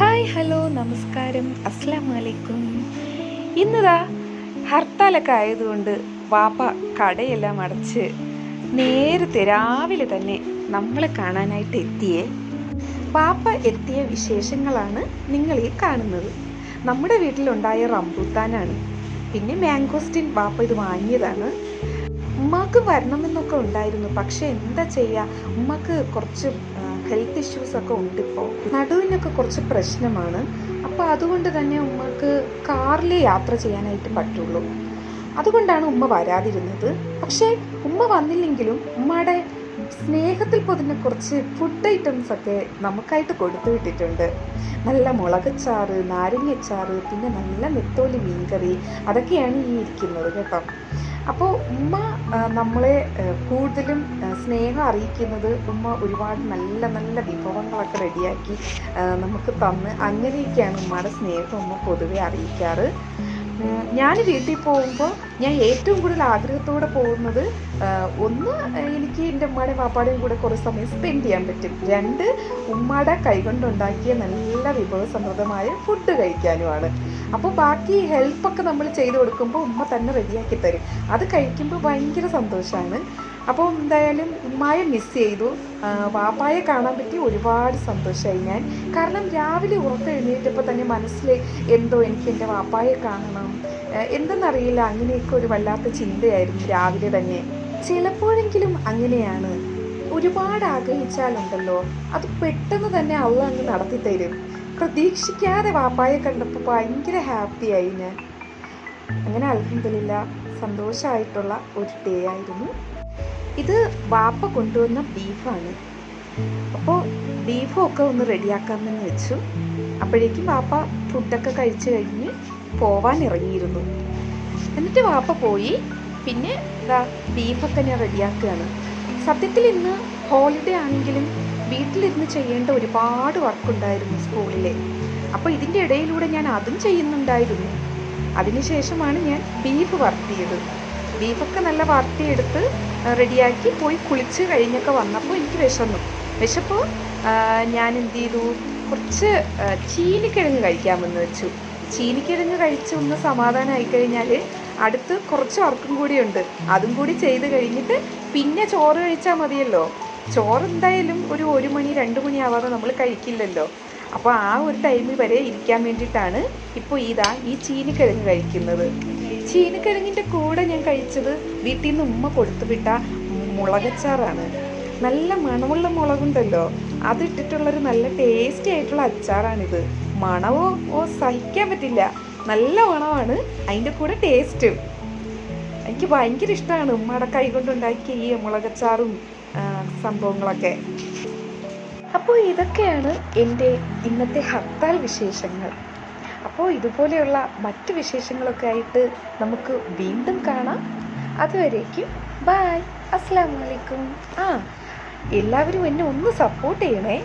Hi hello നമസ്കാരം. അസ്സാം വലൈക്കും ഇന്നതാ ഹർത്താലൊക്കെ ആയതുകൊണ്ട് വാപ്പ കടയെല്ലാം അടച്ച് നേരത്തെ രാവിലെ തന്നെ നമ്മളെ കാണാനായിട്ട് എത്തിയേ. വാപ്പ എത്തിയ വിശേഷങ്ങളാണ് നിങ്ങൾ ഈ കാണുന്നത്. നമ്മുടെ വീട്ടിലുണ്ടായ റംബൂത്താനാണ് പിന്നെ മാംഗോസ്റ്റിൻ വാപ്പ ഇത് വാങ്ങിയതാണ്. ഉമ്മാക്ക് വരണമെന്നൊക്കെ ഉണ്ടായിരുന്നു. പക്ഷെ എന്താ ചെയ്യുക ഉമ്മക്ക് കുറച്ച് ഹെൽത്ത് ഇഷ്യൂസ് ഒക്കെ ഉണ്ട് ഇപ്പോൾ നടുവിനൊക്കെ കുറച്ച് പ്രശ്നമാണ്. അപ്പോൾ അതുകൊണ്ട് തന്നെ ഉമ്മക്ക് കാറിൽ യാത്ര ചെയ്യാനായിട്ട് പറ്റുള്ളൂ. അതുകൊണ്ടാണ് ഉമ്മ വരാതിരുന്നത്. പക്ഷേ ഉമ്മ വന്നില്ലെങ്കിലും ഉമ്മയുടെ സ്നേഹത്തിൽ പൊതിഞ്ഞ കുറച്ച് ഫുഡ് ഐറ്റംസ് ഒക്കെ നമുക്കായിട്ട് കൊടുത്തു വിട്ടിട്ടുണ്ട്. നല്ല മുളകച്ചാറ് നാരങ്ങച്ചാറ് പിന്നെ നല്ല നെത്തോലി മീൻകറി അതൊക്കെയാണ് ഈ ഇരിക്കുന്നത് കേട്ടോ. അപ്പോൾ ഉമ്മ നമ്മളെ കൂടുതലും സ്നേഹം അറിയിക്കുന്നത് ഉമ്മ ഒരുപാട് നല്ല നല്ല വിഭവങ്ങളൊക്കെ റെഡിയാക്കി നമുക്ക് തന്ന് അങ്ങനെയൊക്കെയാണ് ഉമ്മയുടെ സ്നേഹം ഉമ്മ പൊതുവെ അറിയിക്കാറ്. ഞാൻ വീട്ടിൽ പോകുമ്പോൾ ഞാൻ ഏറ്റവും കൂടുതൽ ആഗ്രഹത്തോടെ പോകുന്നത് ഒന്ന് എനിക്ക് എന്റെ ഉമ്മയുടെയും പാപ്പാടെയും കൂടെ കുറേ സമയം സ്പെൻഡ് ചെയ്യാൻ പറ്റും. രണ്ട് ഉമ്മയുടെ കൈകൊണ്ടുണ്ടാക്കിയ നല്ല വിഭവസമൃദ്ധമായ ഫുഡ് കഴിക്കാനുമാണ്. അപ്പോൾ ബാക്കി ഹെൽപ്പൊക്കെ നമ്മൾ ചെയ്ത് കൊടുക്കുമ്പോൾ ഉമ്മ തന്നെ റെഡിയാക്കി തരും. അത് കഴിക്കുമ്പോൾ ഭയങ്കര സന്തോഷമാണ് അപ്പോൾ എന്തായാലും ഉമ്മായെ മിസ് ചെയ്തു. വാപ്പായെ കാണാൻ പറ്റി ഒരുപാട് സന്തോഷമായി ഞാൻ. കാരണം രാവിലെ ഉറക്കം എഴുന്നേറ്റപ്പോൾ തന്നെ മനസ്സിൽ എന്തോ എനിക്ക് എന്റെ വാപ്പായെ കാണണം. എന്തെന്നറിയില്ല അങ്ങനെയൊക്കെ ഒരു വല്ലാത്ത ചിന്തയായിരുന്നു രാവിലെ തന്നെ. ചിലപ്പോഴെങ്കിലും അങ്ങനെയാണ്. ഒരുപാട് ആഗ്രഹിച്ചാലുണ്ടല്ലോ അത് പെട്ടെന്ന് തന്നെ അള്ള അങ്ങ് നടത്തി തരും പ്രതീക്ഷിക്കാതെ വാപ്പായെ കണ്ടപ്പോൾ ഭയങ്കര ഹാപ്പിയായി ഞാൻ. അങ്ങനെ അലഹമില്ല സന്തോഷമായിട്ടുള്ള ഒരു ഡേ ആയിരുന്നു. ഇത് വാപ്പ കൊണ്ടുവന്ന ബീഫാണ്. അപ്പോൾ ബീഫൊക്കെ ഒന്ന് റെഡിയാക്കാമെന്ന് വെച്ചു. അപ്പോഴേക്കും വാപ്പ ഫുഡൊക്കെ കഴിച്ചു കഴിഞ്ഞ് പോവാൻ ഇറങ്ങിയിരുന്നു. എന്നിട്ട് വാപ്പ പോയി. പിന്നെ ഇതാ ബീഫൊക്കെ ഞാൻ റെഡിയാക്കുകയാണ്. സത്യത്തിൽ ഇന്ന് ഹോളിഡേ ആണെങ്കിലും വീട്ടിലിരുന്ന് ചെയ്യേണ്ട ഒരുപാട് വർക്കുണ്ടായിരുന്നു സ്കൂളിലെ. അപ്പോൾ ഇതിന്റെ ഇടയിലൂടെ ഞാൻ അതും ചെയ്യുന്നുണ്ടായിരുന്നു. അതിനുശേഷമാണ് ഞാൻ ബീഫ് വറുത്തിയത്. ബീഫൊക്കെ നല്ല വറുത്തിയെടുത്ത് റെഡിയാക്കി പോയി കുളിച്ച് കഴിഞ്ഞൊക്കെ വന്നപ്പോൾ എനിക്ക് വിശന്നു. വിശപ്പോൾ ഞാൻ എന്ത് ചെയ്തു? കുറച്ച് ചീനിക്കിഴങ്ങ് കഴിക്കാമെന്ന് വെച്ചു. ചീനിക്കിഴങ്ങ് കഴിച്ച് ഒന്ന് സമാധാനമായി കഴിഞ്ഞാൽ അടുത്ത് കുറച്ച് വർക്കും കൂടിയുണ്ട്. അതും കൂടി ചെയ്ത് കഴിഞ്ഞിട്ട് പിന്നെ ചോറ് കഴിച്ചാൽ മതിയല്ലോ. ചോറ് എന്തായാലും ഒരു ഒരു മണി രണ്ട് ആവാതെ നമ്മൾ കഴിക്കില്ലല്ലോ. അപ്പോൾ ആ ഒരു ടൈമിൽ വരെ ഇരിക്കാൻ വേണ്ടിയിട്ടാണ് ഇപ്പോൾ ഇതാ ഈ ചീനിക്കിഴങ്ങ് കഴിക്കുന്നത്. ചീനിക്കിഴങ്ങിന്റെ കൂടെ ഞാൻ കഴിച്ചത് വീട്ടിൽ നിന്ന് ഉമ്മ കൊടുത്തുവിട്ട മുളകച്ചാറാണ്. നല്ല മണമുള്ള മുളകുണ്ടല്ലോ. അതിട്ടിട്ടുള്ളൊരു നല്ല ടേസ്റ്റി ആയിട്ടുള്ള അച്ചാറാണിത്. മണമോ ഓ സഹിക്കാൻ പറ്റില്ല. നല്ല മണമാണ്. അതിന്റെ കൂടെ ടേസ്റ്റും എനിക്ക് ഭയങ്കര ഇഷ്ടമാണ് ഉമ്മയുടെ കൈ കൊണ്ടുണ്ടാക്കിയ ഈ മുളകച്ചാറും സംഭവങ്ങളൊക്കെ. അപ്പോൾ ഇതൊക്കെയാണ് എന്റെ ഇന്നത്തെ ഹർത്താൽ വിശേഷങ്ങൾ. അപ്പോൾ ഇതുപോലെയുള്ള മറ്റ് വിശേഷങ്ങളൊക്കെ ആയിട്ട് നമുക്ക് വീണ്ടും കാണാം. അതുവരേക്കും ബായ് അസ്സാം വലൈക്കും ആ എല്ലാവരും എന്നെ ഒന്ന് സപ്പോർട്ട് ചെയ്യണേ.